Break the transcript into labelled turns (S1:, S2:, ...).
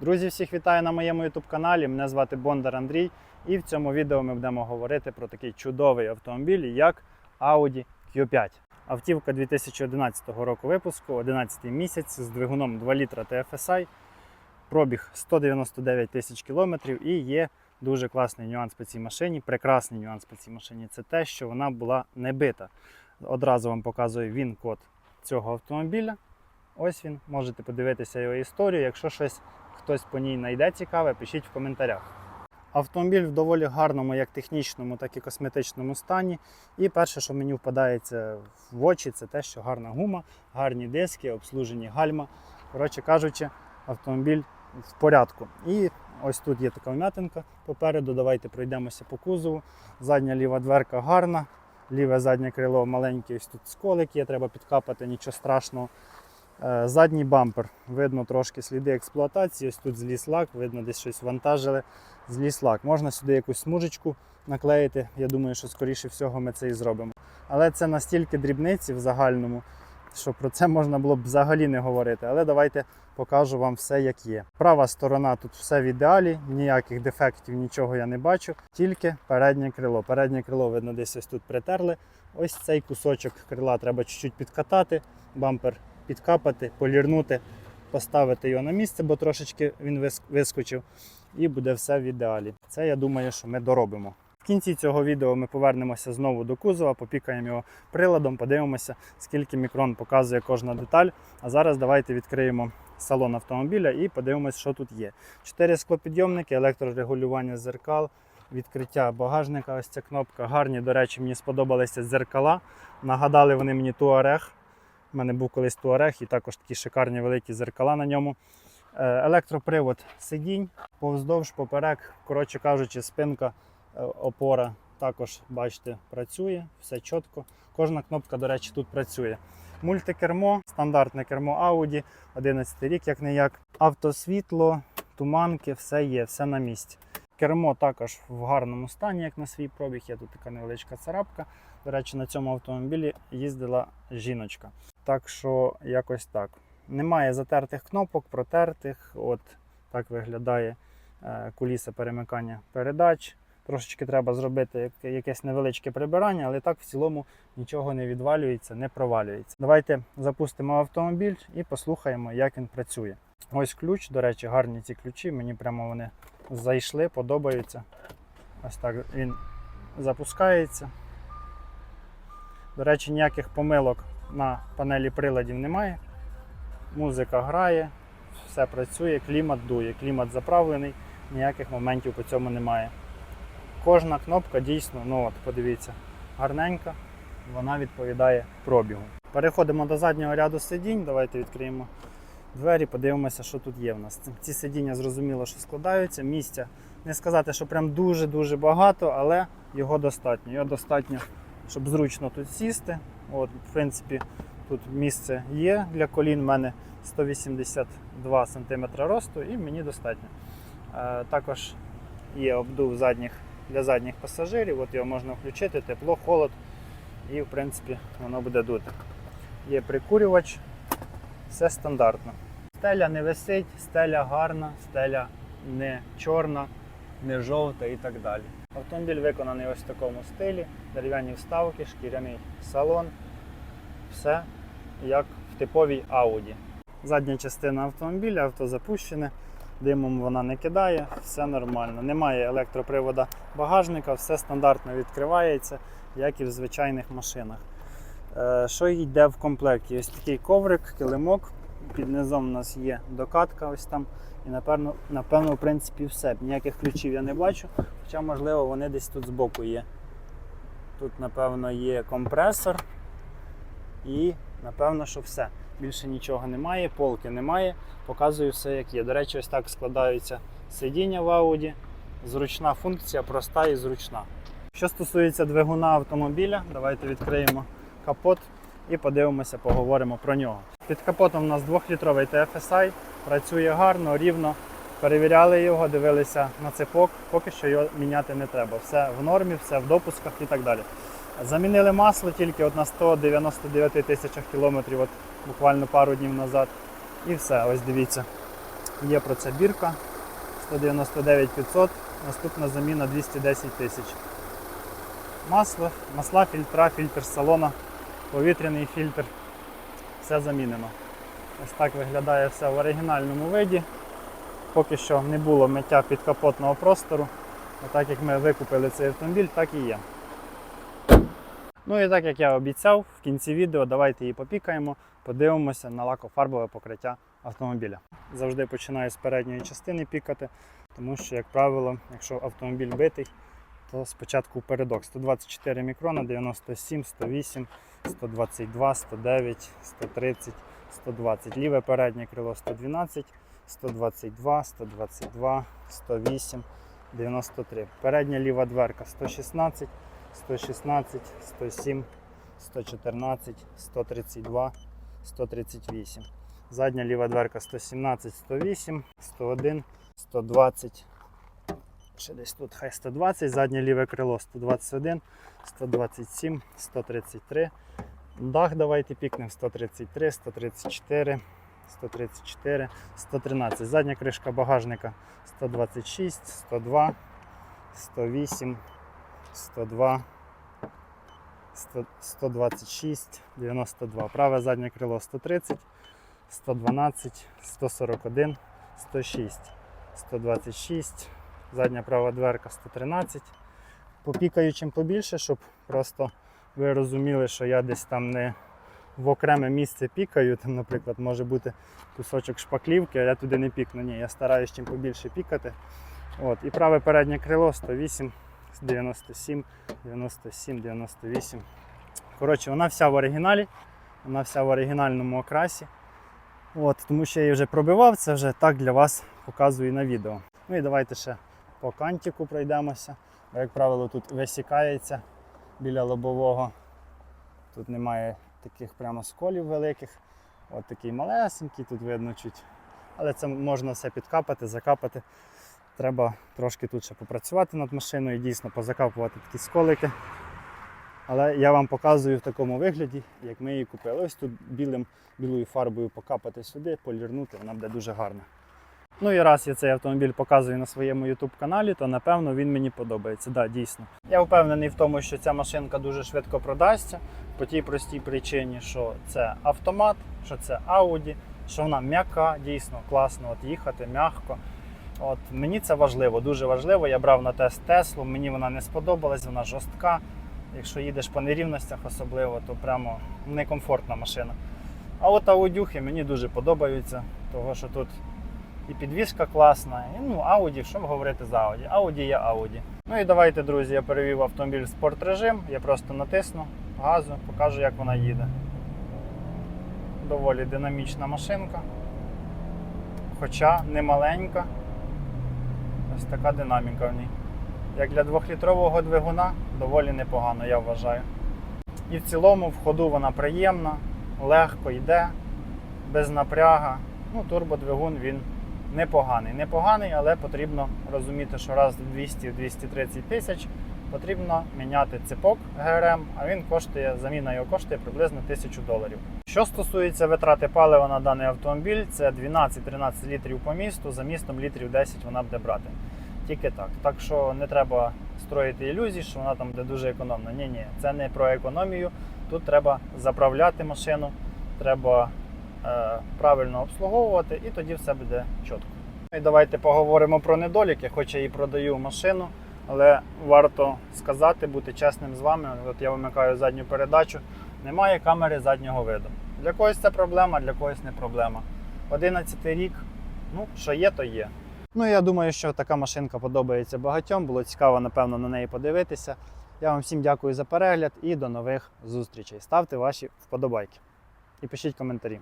S1: Друзі, всіх вітаю на моєму YouTube каналі. Мене звати Бондар Андрій. І в цьому відео ми будемо говорити про такий чудовий автомобіль, як Audi Q5. Автівка 2011 року випуску, 11 місяць з двигуном 2 літра TFSI, пробіг 199 тисяч кілометрів і є дуже класний нюанс по цій машині. Прекрасний нюанс по цій машині це те, що вона була не бита. Одразу вам показую він код цього автомобіля. Ось він, можете подивитися його історію. Якщо щось хтось по ній знайде цікаве, пишіть в коментарях. Автомобіль в доволі гарному, як технічному, так і косметичному стані. І перше, що мені впадається в очі, це те, що гарна гума, гарні диски, обслужені гальма. Коротше кажучи, автомобіль в порядку. І ось тут є така вм'ятинка попереду. Давайте пройдемося по кузову. Задня ліва дверка гарна, ліве заднє крило маленьке, ось тут сколик є, треба підкапати, нічого страшного. Е, Задній бампер. Видно трошки сліди експлуатації. Ось тут зліз лак, видно, десь щось вантажили. Зліз лак. Можна сюди якусь смужечку наклеїти. Я думаю, що скоріше всього ми це і зробимо. Але це настільки дрібниці в загальному, що про це можна було б взагалі не говорити. Але давайте покажу вам все, як є. Права сторона тут все в ідеалі, ніяких дефектів, нічого я не бачу. Тільки переднє крило. Переднє крило, видно, десь ось тут притерли. Ось цей кусочок крила треба чуть-чуть підкатати. Бампер підкапати, полірнути, поставити його на місце, бо трошечки він вискочив, і буде все в ідеалі. Це я думаю, що ми доробимо. В кінці цього відео ми повернемося знову до кузова, попікаємо його приладом, подивимося, скільки мікрон показує кожна деталь. А зараз давайте відкриємо салон автомобіля і подивимося, що тут є. Чотири склопідйомники, електрорегулювання зеркал, відкриття багажника. Ось ця кнопка. Гарні, до речі, мені сподобалися зеркала. Нагадали вони мені Туарег. У мене був колись Туарег і також такі шикарні великі зеркала на ньому. Е, Електропривод сидінь, повздовж, поперек. Коротше кажучи, спинка, е, опора також, бачите, працює, все чітко. Кожна кнопка, до речі, тут працює. Мультикермо, стандартне кермо Audi, 11 рік, як не як. Автосвітло, туманки, все є, все на місці. Кермо також в гарному стані, як на свій пробіг. Є тут така невеличка царапка. До речі, на цьому автомобілі їздила жіночка. Так що якось так. Немає затертих кнопок, протертих. От так виглядає е, куліса перемикання передач. Трошечки треба зробити якесь невеличке прибирання, але так в цілому нічого не відвалюється, не провалюється. Давайте запустимо автомобіль і послухаємо, як він працює. Ось ключ, до речі, гарні ці ключі. Мені прямо вони зайшли, подобаються. Ось так він запускається. До речі, ніяких помилок на панелі приладів немає. Музика грає, все працює, клімат дує, клімат заправлений, ніяких моментів по цьому немає. Кожна кнопка дійсно, ну от подивіться, гарненька, вона відповідає пробігу. Переходимо до заднього ряду сидінь. Давайте відкриємо двері, подивимося, що тут є в нас. Ці сидіння зрозуміло, що складаються. Місця не сказати, що прям дуже-дуже багато, але його достатньо. Його достатньо, щоб зручно тут сісти. От, в принципі, тут місце є для колін. У мене 182 см росту і мені достатньо. Е, також є обдув задніх, для задніх пасажирів. От його можна включити, тепло, холод, і в принципі воно буде дути. Є прикурювач, все стандартно. Стеля не висить, стеля гарна, стеля не чорна, не жовта і так далі. Автомобіль виконаний ось в такому стилі, дерев'яні вставки, шкіряний салон. Все як в типовій Audi. Задня частина автомобіля, авто запущене, димом вона не кидає, все нормально. Немає електропривода багажника, все стандартно відкривається, як і в звичайних машинах. Е, Що йде в комплекті? Ось такий коврик, килимок. Під низом у нас є докатка, ось там. І напевно, напевно, в принципі, все. Ніяких ключів я не бачу, хоча, можливо, вони десь тут збоку є. Тут, напевно, є компресор. І напевно, що все. Більше нічого немає, полки немає. Показую все, як є. До речі, ось так складаються сидіння в Audi. Зручна функція, проста і зручна. Що стосується двигуна автомобіля, давайте відкриємо капот і подивимося, поговоримо про нього. Під капотом у нас 2-літровий TFSI, працює гарно, рівно. Перевіряли його, дивилися на цепок, поки що його міняти не треба. Все в нормі, все в допусках і так далі. Замінили масло тільки от на 199 тисячах кілометрів, от буквально пару днів назад. І все, ось дивіться. Є про це бірка 199 500, наступна заміна 210 тисяч. Масло, масла, фільтра, фільтр салона, повітряний фільтр. Все замінено. Ось так виглядає все в оригінальному виді. Поки що не було миття підкапотного простору. А так як ми викупили цей автомобіль, так і є. Ну і так як я обіцяв, в кінці відео давайте її попікаємо, подивимося на лакофарбове покриття автомобіля. Завжди починаю з передньої частини пікати, тому що, як правило, якщо автомобіль битий, то спочатку передок 124 мікрона, 97, 108, 122, 109, 130, 120. Ліве переднє крило 112, 122, 122, 108, 93. Передня ліва дверка 116, 116, 107, 114, 132, 138. Задня ліва дверка 117, 108, 101, 120. Ще десь тут хай 120, заднє ліве крило 121, 127, 133. Дах давайте пікнемо 133, 134, 134, 113. Задня кришка багажника 126, 102, 108, 102, 100, 126, 92. Праве заднє крило 130, 112, 141, 106, 126, задня права дверка 113. Попікаю чим побільше, щоб просто ви розуміли, що я десь там не в окреме місце пікаю. Там, наприклад, може бути кусочок шпаклівки, а я туди не пікну. Ні, я стараюсь чим побільше пікати. От. І праве переднє крило 108, 97, 97, 98. Коротше, вона вся в оригіналі, вона вся в оригінальному окрасі. От, тому що я її вже пробивав, це вже так для вас показую на відео. Ну і давайте ще по кантику пройдемося. Бо, як правило, тут висікається біля лобового. Тут немає таких прямо сколів великих. От такий малесенький, тут видно чуть. Але це можна все підкапати, закапати. Треба трошки тут ще попрацювати над машиною, дійсно позакапувати такі сколики. Але я вам показую в такому вигляді, як ми її купили. Ось тут білим, білою фарбою покапати сюди, полірнути, вона буде дуже гарна. Ну і раз я цей автомобіль показую на своєму YouTube каналі, то напевно він мені подобається. Да, дійсно. Я впевнений в тому, що ця машинка дуже швидко продасться по тій простій причині, що це автомат, що це Audi, що вона м'яка, дійсно класно от їхати, м'ягко. От мені це важливо, дуже важливо. Я брав на тест Теслу, мені вона не сподобалась, вона жорстка. Якщо їдеш по нерівностях особливо, то прямо некомфортна машина. А от аудюхи мені дуже подобаються, того що тут і підвізка класна, і ну, Audi, що говорити за Audi? Audi є Audi. Ну і давайте, друзі, я перевів автомобіль в спорт я просто натисну газу, покажу, як вона їде. Доволі динамічна машинка, хоча не маленька. Ось така динаміка в ній. Як для 2-літрового двигуна доволі непогано, я вважаю. І в цілому в ходу вона приємна, легко йде, без напряга. Ну, турбодвигун він непоганий. Непоганий, але потрібно розуміти, що раз в 200-230 тисяч потрібно міняти цепок ГРМ, а він коштує, заміна його коштує приблизно 1000 доларів. Що стосується витрати палива на даний автомобіль, це 12-13 літрів по місту, за містом літрів 10 вона буде брати. Тільки так. Так що не треба строїти ілюзій, що вона там буде дуже економна. Ні, ні, це не про економію. Тут треба заправляти машину, треба правильно обслуговувати, і тоді все буде чітко. І давайте поговоримо про недоліки, хоч я і продаю машину, але варто сказати, бути чесним з вами. От я вимикаю задню передачу, немає камери заднього виду. Для когось це проблема, для когось не проблема. 11 рік, ну що є, то є. Ну я думаю, що така машинка подобається багатьом. Було цікаво, напевно, на неї подивитися. Я вам всім дякую за перегляд і до нових зустрічей. Ставте ваші вподобайки і пишіть коментарі.